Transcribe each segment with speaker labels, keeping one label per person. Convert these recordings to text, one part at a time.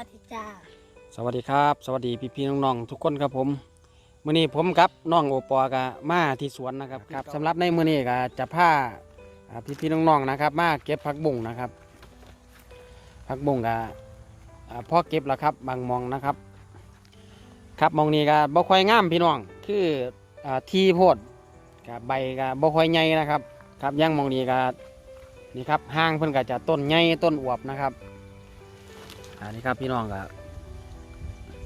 Speaker 1: วัสดีจ้า
Speaker 2: สวัสดีครับ สวัสดีพี่พี่ๆน้องๆทุกคนครับผมมื้อนี้ผมกับน้องโอปอกะมาที่สวนนะครับครับสำหรับในมื้อนี้ก็จะพาอ่าพี่พี่ๆน้องๆนะครับ มาเก็บผักบุ้งนะครับผักบุ้งก็อ่าพอเก็บแล้วครับบางหมองนะครับ ครับหมองนี้ก็บ่ค่อยงามพี่น้องคืออ่าที่โพดกับใบก็บ่ค่อยใหญ่นะครับ ครับย่างหมองนี้ก็นี่ครับห้างเพิ่นก็จะต้นใหญ่ต้นอวบนะครับ อันนี้ครับพี่น้องก็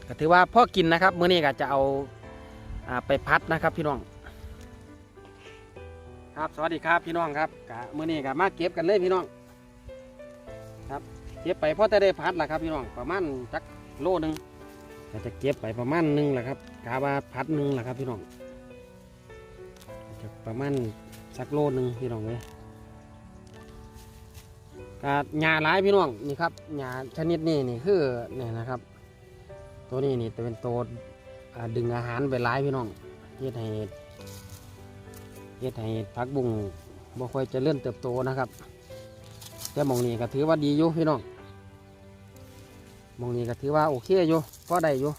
Speaker 2: ก็ถือว่าพ่อกินนะครับมื้อนี้ก็จะเอาอาไปพัดนะครับพี่น้อง ครับสวัสดีครับพี่น้องครับกะมื้อนี้ก็มาเก็บกันเลยพี่น้อง ครับเก็บไปพ่อจะได้พัดละครับพี่น้องประมาณจักโลนึงก็จะเก็บไปประมาณหนึงแหละครับกาว่าพัดหนึงแหละครับพี่น้องจะประมาณสักโลนึงพี่น้องเลย กาหญ้าหลายพี่น้องนี่ครับหญ้าชนิดนี้นี่คือเนี่ยนะครับ ตัวนี้นี่จะเป็นตัวอ่าดึงอาหารไปหลายพี่น้องเฮ็ดให้เฮ็ดให้ผักบุ้งบ่ค่อยเจะเลื่อนเติบโตนะครับ แต่หมองนี้ก็ถือว่าดีอยู่พี่น้องหมองนี้ก็ถือว่าโอเคอยู่พอได้อยู่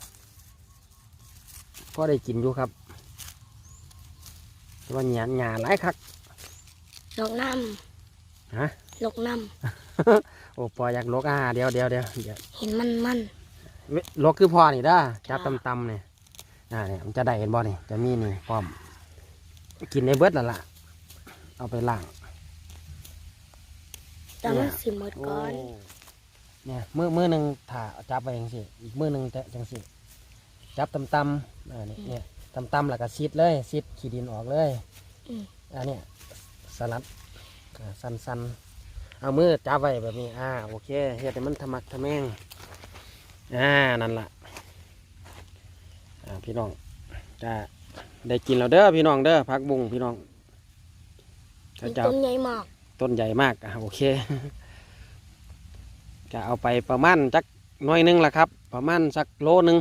Speaker 2: พอได้กินอยู่ครับแต่ว่าหยาหยาหลายคัก
Speaker 1: ลกน้
Speaker 2: ฮะำ
Speaker 1: ลกน้
Speaker 2: โอ้ปออยากลกอ่าเดี๋ยวเดี๋ยวเดี๋ยวเดี๋ยวำ
Speaker 1: เห็นมันมัน
Speaker 2: เว้ยลกคือพอนี่ด้าจับ
Speaker 1: จ้า
Speaker 2: ตำๆเนี่ยอ่าเนี่ยมันจะได้เห็นบ่นี่จะมีนี่พร้อม กินในเบิดแล้วล่ะ เอาไปล้าง
Speaker 1: แต่มันสิหมดก่อน
Speaker 2: เนี่ยมือมือหนึ่งถ่าจับไปจังสิอีกมือหนึ่งจะจังสิจับตำตำๆอ่านี่เนี่ยตำตำๆแล้วก็ซิดเลยซิดขี้ดินออกเลย
Speaker 1: อืม
Speaker 2: อันเนี้ยสลัดอ่าสันสันๆ เอามือจับไว้แบบนี้ อ่า โอเคเฮ็ดให้มันทะมักทะแมง อ่า นั่นล่ะอ่า พี่น้องจะได้กินแล้วเด้อพี่น้องเด้อพักบุ้งพี่น้อง
Speaker 1: มี
Speaker 2: เขาจะ
Speaker 1: ต้นใหญ่มาก
Speaker 2: ต้นใหญ่มาก อะโอเค จะเอาไปประมาณจักหน้อยหนึงละครับ ประมาณสักโลหนึง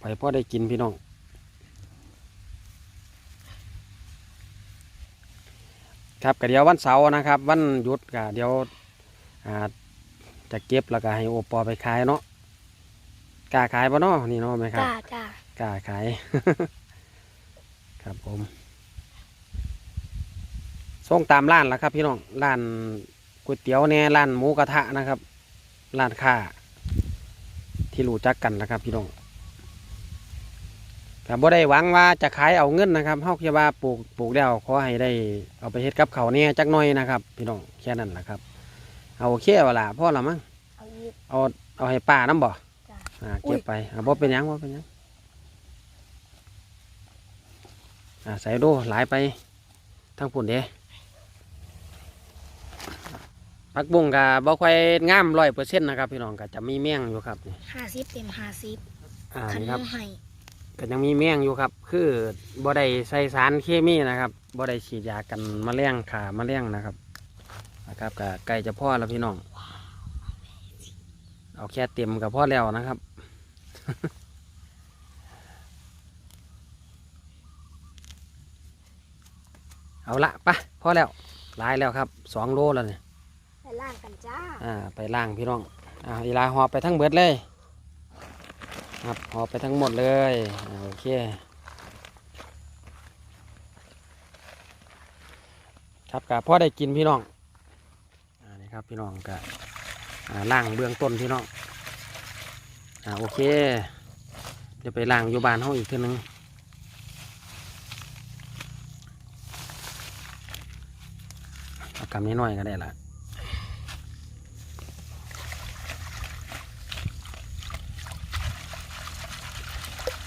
Speaker 2: ไปพอได้กินพี่น้อง ครับก็เดี๋ยววันเสาร์นะครับ วันหยุดก็เดี๋ยวอ่าจะเก็บแล้วก็ให้โอปอไปขายเนาะกล้าขายปะเนาะนี่เนาะไหมครับ
Speaker 1: จ้าจ้าก
Speaker 2: ล้าขาย ครับผมส่งตามร้านแล้วครับ พี่น้องร้านก๋วยเตี๋ยวเนี่ยร้านหมูกระทะนะครับร้านค้าที่รู้จักกันนะครับ พี่น้อง ครับบ่ได้หวังว่าจะขายเอาเงินนะครับเฮาแค่ว่าปลูกปลูกแล้วขอให้ได้เอาไปเฮ็ดกับเขาวเนี่ยจักหน่อยนะครับ พี่น้องแค่นั้นแหละครับ เอาโอเคเวลาพ่อละมั้ง
Speaker 1: เอาอีก
Speaker 2: เอาเอาให้ป้าน้ำบ่
Speaker 1: จ้ะ
Speaker 2: อ่า
Speaker 1: อุ๊
Speaker 2: เก็
Speaker 1: ย
Speaker 2: บไปอ่าบ่เป็นหยังบ่เป็นหยังอ่าใส่ดูหลายไปทั้งปุ่นเด้ผักบุ้งกะบ่ค่อยงามร้อยเปอร์เซ็นต์นะครับ พี่น้องก็จะมีแมงอยู่ครับนี่
Speaker 1: ห้าสิบเต็มห้าสิบ
Speaker 2: อ่า
Speaker 1: คัน
Speaker 2: นี่ครับ
Speaker 1: น้ำให้
Speaker 2: ก็ยังมีแมงอยู่ครับ คือบ่ได้ใส่สารเคมีนะครับบ่ได้ฉีดยากันแมลงขาแมลงนะครับนะครับก็ใกล้จะพ่อแล้วพี่น้อง เอาแค่เต็มกับพ่อแล้วนะครับเอาละไปะพอแล้วหลายแล้วครับสองโลแล้วเนี่ย
Speaker 1: ไปล่างกันจ้า
Speaker 2: อ่าไปล่างพี่น้องอ่าอีลาหอบไปทั้งเบิดเลย ครับหอไปทั้งหมดเลยโอเคครับกับพ่อได้กินพี่น้องอ่านี่ครับพี่น้องกับล่างเบื้องต้นพี่น้องอ่าโอเคเดี๋ยวไปล่างอยู่บ้านห้องอีกทีนึงกำนี้หน่อยก็ได้ละ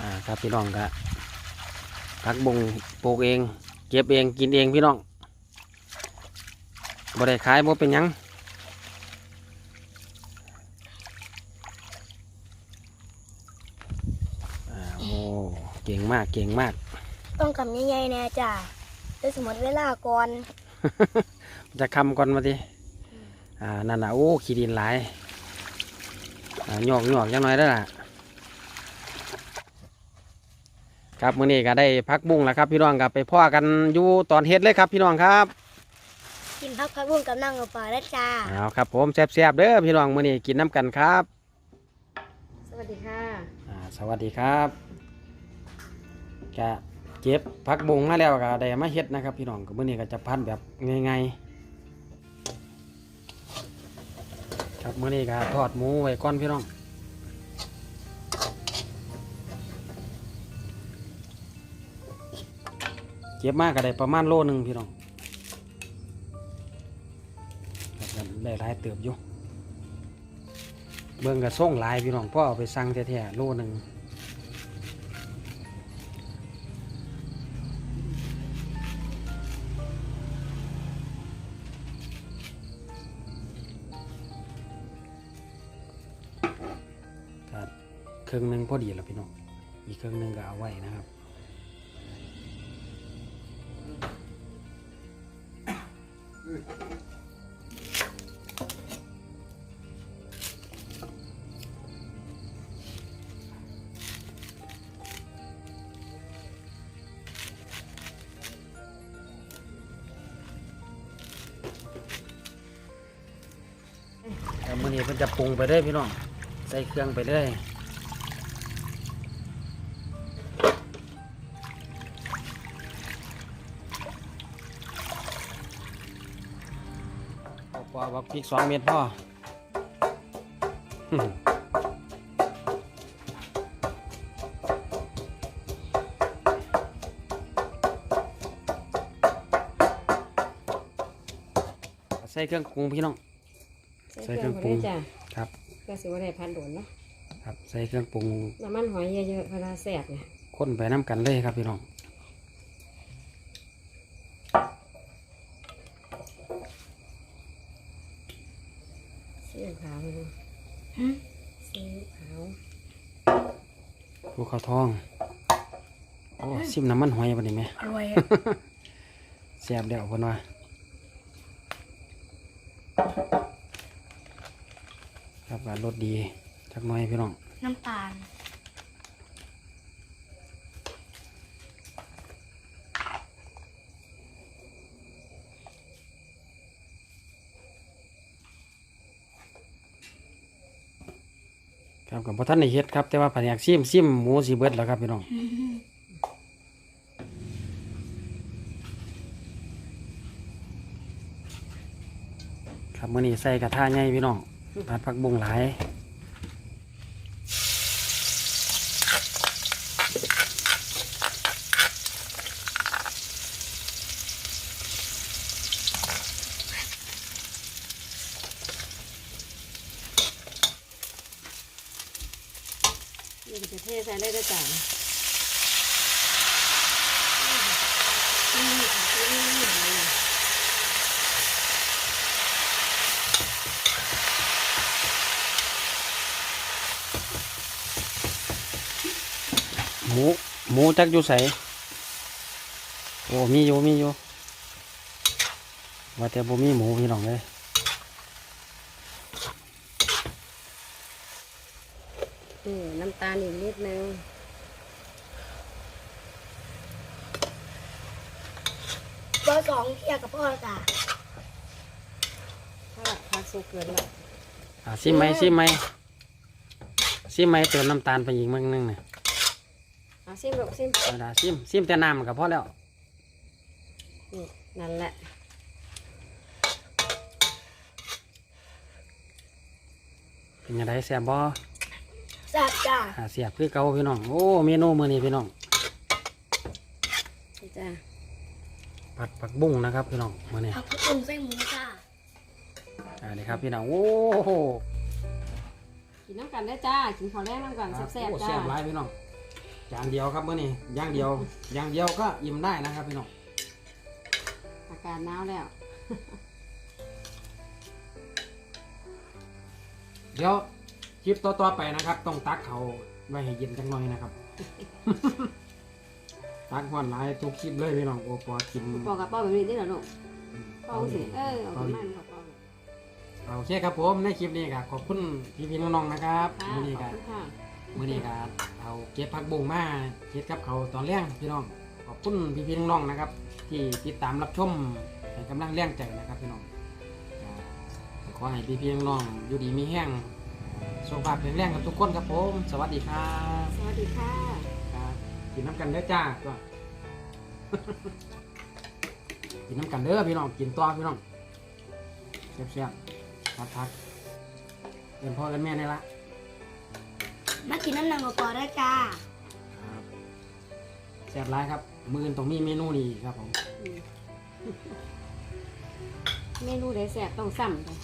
Speaker 2: อ่าครับพี่น้องก็พักบงปลูกเอง เก็บเองกินเองพี่น้องบ่ได้ขายบ่เป็นหยังอ่าโอ้เก่งมากเก่งมาก
Speaker 1: ต้องกำใหญ่ๆแน่จ้าได้สมมติเวลาก่อน
Speaker 2: จะคำก่อนมาดิอ่านั่นน่ะโอ้ขี้ดินหลายอ่าหยอกหยอกยังน้อยได้อล่ะ ครับมื้อนี้ก็ได้พักบุ้งแล้วครับ พี่น้องครับไปพ่อกันอยู่ตอนเฮ็ดเลยครับ พี่น้องครับ
Speaker 1: กินพักพักบุ้งกับนั่งกับปลาแล้วจ้า
Speaker 2: เอาครับผมแซ่บๆเด้อพี่น้องมื้อนี้กินน้ำกันครับ
Speaker 3: สวัสดีค่ะ
Speaker 2: อ่าสวัสดีครับจะเก็บผักบุ้งมาแล้วก็ได้มาเฮ็ดนะครับ พี่น้องก็มื้อนี้ก็จะพันแบบง่ายๆครับมื้อนี้ก็ทอดหมูไว้ก่อนพี่น้อง เก็บมากก็ได้ประมาณโลหนึงพี่น้องได้หลายเติบอยู่เบิ่งกระส่งลายพี่น้องพ่อเอาไปสั่งแท้ๆโลหนึ่งเครื่องหนึ่งพอดีแล้วพี่น้อง อีกเครื่องหนึ่งก็เอาไว้นะครับ แต่มื่อนี้เพิ่นจะปรุงไปเรื่อยพี่น้อง ใส่เครื่องไปเรื่อย บักพริกสองเม็ดพ่ออื้อหือใส่เครื่องปรุงพี่น้อง ใส่เครื่องปรุง
Speaker 3: ใส่จ้ะ
Speaker 2: ครับ
Speaker 3: ก็สิว่าได้พันโดนเนาะ
Speaker 2: ครับ ใส่เครื่องปรุง
Speaker 3: น้ำมันหอยเยอะๆเวลาแสบเนี่ย
Speaker 2: ข้นไปน้ำกันเลยครับพี่น้อง
Speaker 3: วขาวไปดูซีอิ๊วขาว
Speaker 2: ภูเขาทอง โอ้ซิมน้ำมันหอยบันนี้ไหม
Speaker 1: รวย
Speaker 2: แซ่บเดี๋ยวคนว่าครับการรสดีจักหน่อยพี่น้อง
Speaker 1: น้ำตาล
Speaker 2: ครับกับพ่ท่านในเฮ็ดครับ แต่ว่าผันอยากซิมซิมหมูสีเบิดแล้วครับพี่น้องครับมื่อนี้ใส่กระทะง่ายพี่น้องผัดผักบุ้งหลาย
Speaker 3: นี่จะเทใส่ได้ด้วยจ้ะ
Speaker 2: หมูหมูจักอยู่ใสโอ้มีอยู่มีอยู่ว่าแต่บ่มีหมูพี่น้องเลย
Speaker 3: นี่น้ำตา ลอีกนิดนึง
Speaker 1: เบอร์สองเทียบกับพ่อจ้า
Speaker 3: ถ้าผักสุกเกินแล้ว
Speaker 2: อ่าซิมไหมซิมไหมซิมไหมเติมน้ำตาลไปอีกมั้งนึงเนี่ย
Speaker 3: เอาซิมลูกซิม
Speaker 2: เอาล่ะซิมซิมแต่น้ำก็พอแล้ว
Speaker 3: นี่นั่นแหละ
Speaker 2: เป็นยังไงแซ่บบ่
Speaker 1: แซ่บจ้า
Speaker 2: อ่าเสียบคือเก่าพี่น้อง โอ้ เมนูมื้อนี้พี่น้อง
Speaker 3: นี่จ้ะ
Speaker 2: ผัดผักบุ้งนะครับพี่น้องมื้อนี้
Speaker 1: พักพักบุ้งใส่หมูจ้า
Speaker 2: อ่านี่ครับพี่น้อง โอ้โห
Speaker 3: กินน้ำกันได้จ้ากินข้าวแรกน้ำกันแซ่บ
Speaker 2: โอ้
Speaker 3: ๆจ้า
Speaker 2: แซ่บหลายพี่น้อง จานเดียวครับมื้อนี้อย่างเดียว อย่างเดียวก็อิ่มได้นะครับพี่น้อง
Speaker 3: อากาศหนาวแล้ว
Speaker 2: เดี๋ยว คลิปต่อๆไปนะครับ ต้องตักเขาไว้ให้เย็นจังหน่อยนะครับ ตักหวานหลายทุกคลิปเลยพี่น้องโอ้ปอกิน
Speaker 3: ปอกกับเป้าแบบนี้ได้เหรอลูกเป้าสิเออเอา
Speaker 2: เอา
Speaker 3: ไป
Speaker 2: ดิ
Speaker 3: มันกับเป้า
Speaker 2: โอเคครับผมในคลิปนี้ก็ขอบคุณพี่ๆน้องๆนะครับ
Speaker 3: ค่ะ
Speaker 2: มื้อนี้
Speaker 3: ขอ
Speaker 2: ก็
Speaker 3: บคุณค่ะ
Speaker 2: มื้อนี้ก็เอาเก็บผักบุ้งมาเก็บกับเขาวตอนแรกพี่น้องขอบคุณพี่ๆน้องๆนะครับ ที่ติดตามรับชมให้กำลังแรงใจนะครับพี่น้องก็ขอให้พี่ๆน้องๆอยู่ดีมีแห้ง สุขภาพแข็งแรงกับทุกคนครับผม สวัสดีครับ
Speaker 3: สวัสดีค่ะ
Speaker 2: ครับกินน้ำกันเด้อจ้าก็กินน้ำกันเด้อพี่น้อง กินต่อพี่น้องแซ่บๆพักๆเรียนพ่อกันแม่นี่ละ
Speaker 1: มากินน้ำนางกปอได้จ้า
Speaker 2: ครับแซ่บร้ายครับ มืออนตรงนี้เมนูนี้ครับผม
Speaker 3: อืมเมนูได้แสบต้องซ้ำกัน